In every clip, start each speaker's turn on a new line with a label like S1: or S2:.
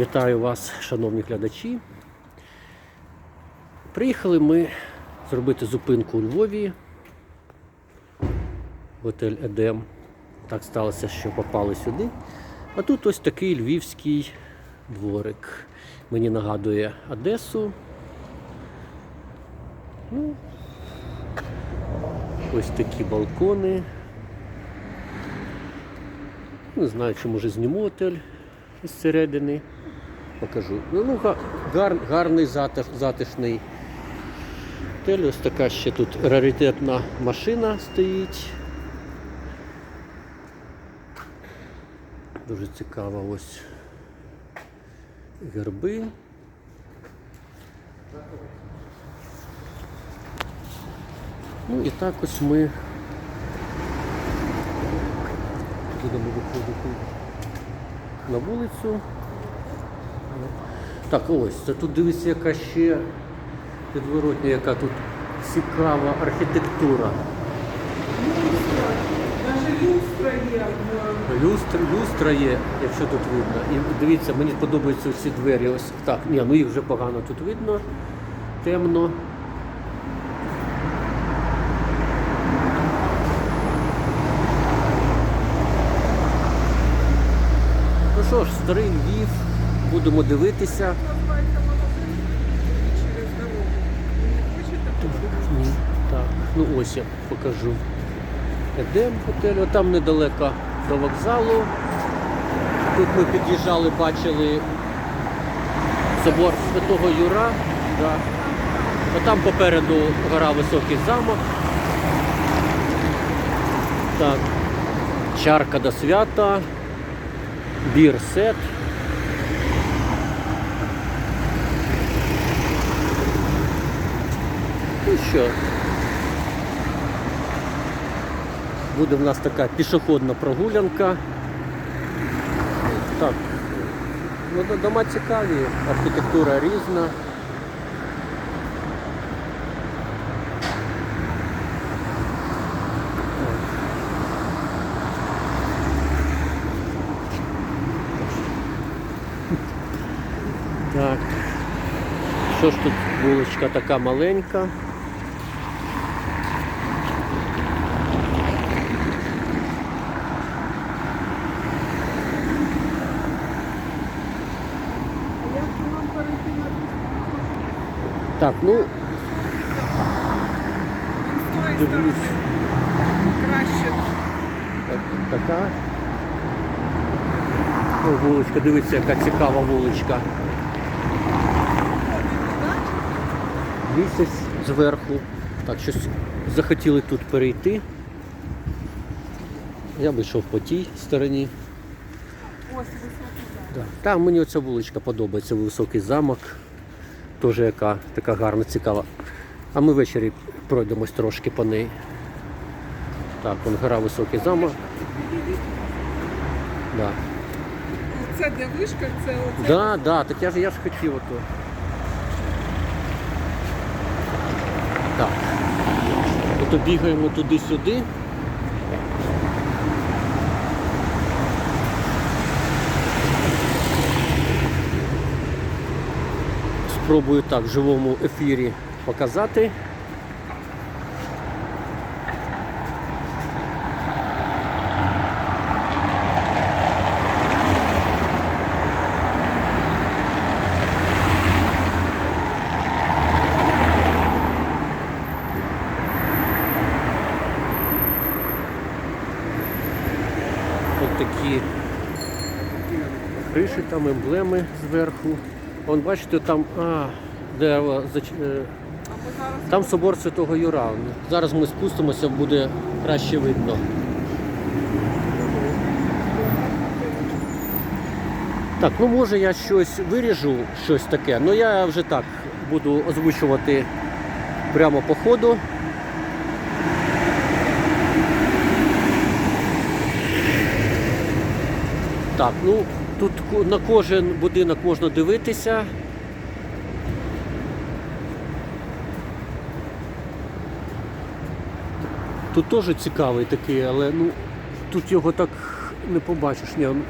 S1: Вітаю вас, шановні глядачі. Приїхали ми зробити зупинку у Львові в готель Едем. Так сталося, що попали сюди. А тут ось такий львівський дворик. Мені нагадує Одесу. Ну, ось такі балкони. Не знаю, чи може зніму готель із середини. Покажу. Ну, ну гар, гарний затиш, затишний готель. Ось така ще тут раритетна машина стоїть. Дуже цікаво ось герби. Ну і так ось ми будемо виходити на вулицю. Так, ось, це тут дивіться, яка ще підворотня, яка тут цікава архітектура.
S2: Люстра є.
S1: Люстра, є, якщо тут видно. І дивіться, мені подобаються ці двері. Ось так. Ні, ну їх вже погано тут видно. Темно. Ну що ж, старий Львів, будемо дивитися. Ну ось я покажу. Едем готель, там недалеко до вокзалу. Тут ми під'їжджали, бачили собор Святого Юра. Да. А попереду гора Високий замок. Так. Чарка до свята. Бір сет. Ну що? Буде в нас така пішохідна прогулянка. Так. Ну, дома цікаві, архітектура різна. Так. Що ж тут вуличка така маленька?
S2: А як нам перейти на
S1: Так, ну Дивлюсь.
S2: краще.
S1: Так, така. О, вуличка, дивіться, яка цікава вуличка. Місяць зверху. Так, щось захотіли тут перейти. Я би йшов по тій стороні.
S2: Ось високий
S1: Да. Там мені оця вуличка подобається, високий замок. Теж яка така гарна, цікава. А ми ввечері пройдемось трошки по неї. Так, вон гора високий замок. Да.
S2: Це де вишка, це оце.
S1: Да, да, так я ж я ж хотів ото. Так. Ото бігаємо туди-сюди. Спробую так в живому ефірі показати. Ось такі криші, там емблеми зверху. Вон бачите, там а, дерево е, Там собор Святого Юра. Зараз ми спустимося, буде краще видно. Так, ну може я щось виріжу, щось таке, але я вже так буду озвучувати прямо по ходу. Так, ну тут на кожен будинок можна дивитися. Тут теж цікавий такий, але ну тут його так не побачиш. Ні, ну.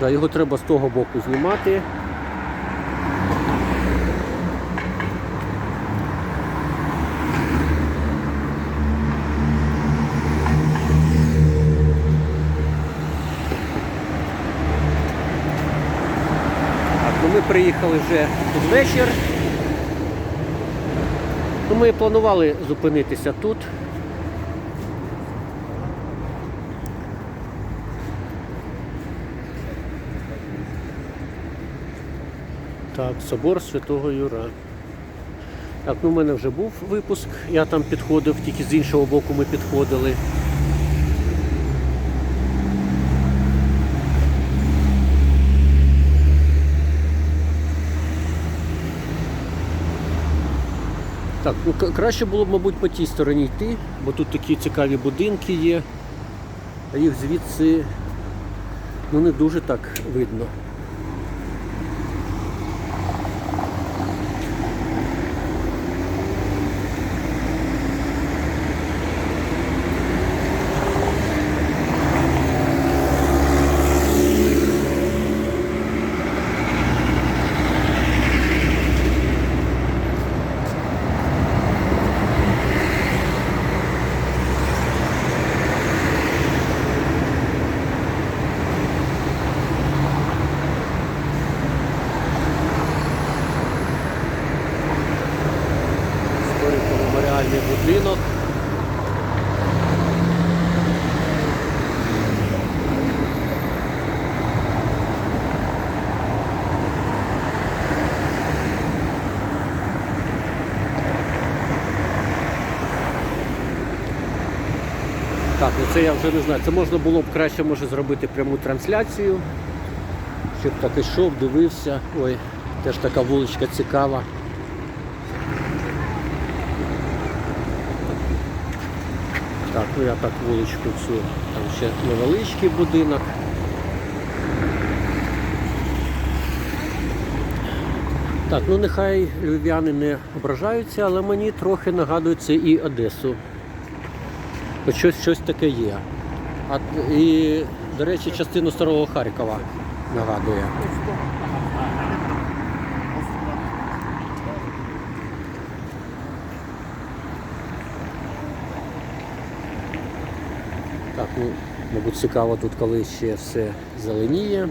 S1: Да, його треба з того боку знімати. Приїхали вже під вечір. Ну, ми планували зупинитися тут. Так, собор Святого Юра. Так, ну в мене вже був випуск, я там підходив, тільки з іншого боку ми підходили. Так, ну краще було б, мабуть, по тій стороні йти, бо тут такі цікаві будинки є, а їх звідси ну, не дуже так видно. Історико-меморіальний будинок. Так, ну це я вже не знаю. Це можна було б краще може зробити пряму трансляцію, щоб так ішов, дивився. Ой, теж така вуличка цікава. Так, ну я так вуличку цю, там ще невеличкий будинок. Так, ну нехай львів'яни не ображаються, але мені трохи нагадує це і Одесу. Хоч щось, щось таке є. А, і, до речі, частину старого Харкова нагадує. Так, ну, мабуть, цікаво тут, коли ще все зеленіє.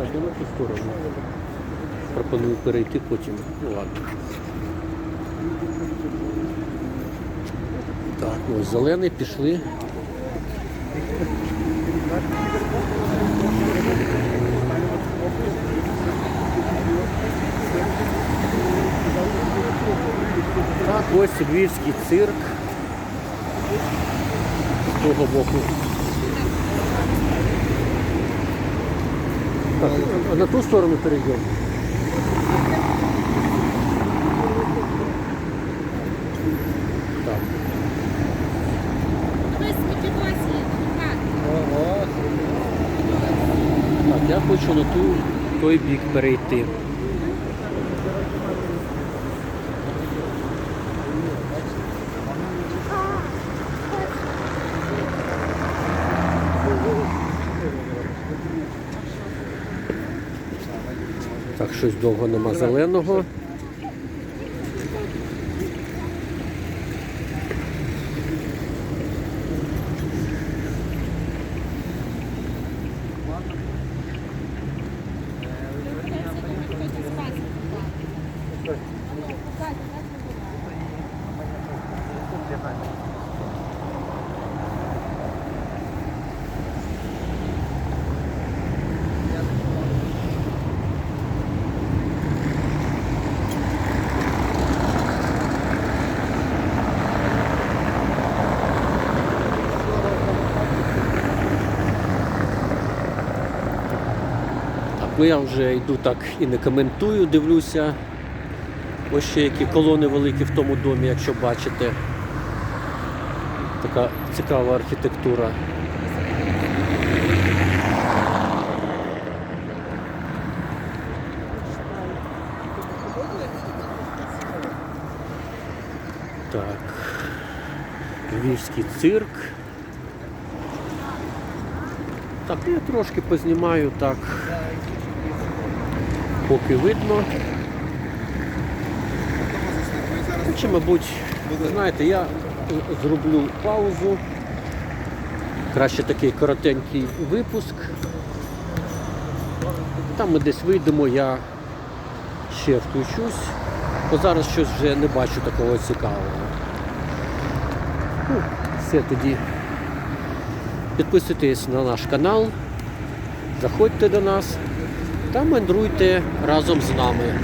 S1: Я ту сторону. Пропоную перейти потім. Ну ладно. Так, ну ось зелений пішли. Так, ось львівський цирк. З того боку. Так, на ту сторону перейдемо. Так.
S3: Так,
S1: я хочу на ту, той бік перейти. Так, щось довго нема зеленого. Ну я вже йду так і не коментую, дивлюся. Ось ще які колони великі в тому домі, якщо бачите. Така цікава архітектура. Так. Львівський цирк. Так, я трошки познімаю так. Поки видно. Чи, мабуть, знаєте, я зроблю паузу. Краще такий коротенький випуск. Там ми десь вийдемо, я ще включусь, бо зараз щось вже не бачу такого цікавого. Ну, все тоді. Підписуйтесь на наш канал, заходьте до нас та мандруйте разом з нами.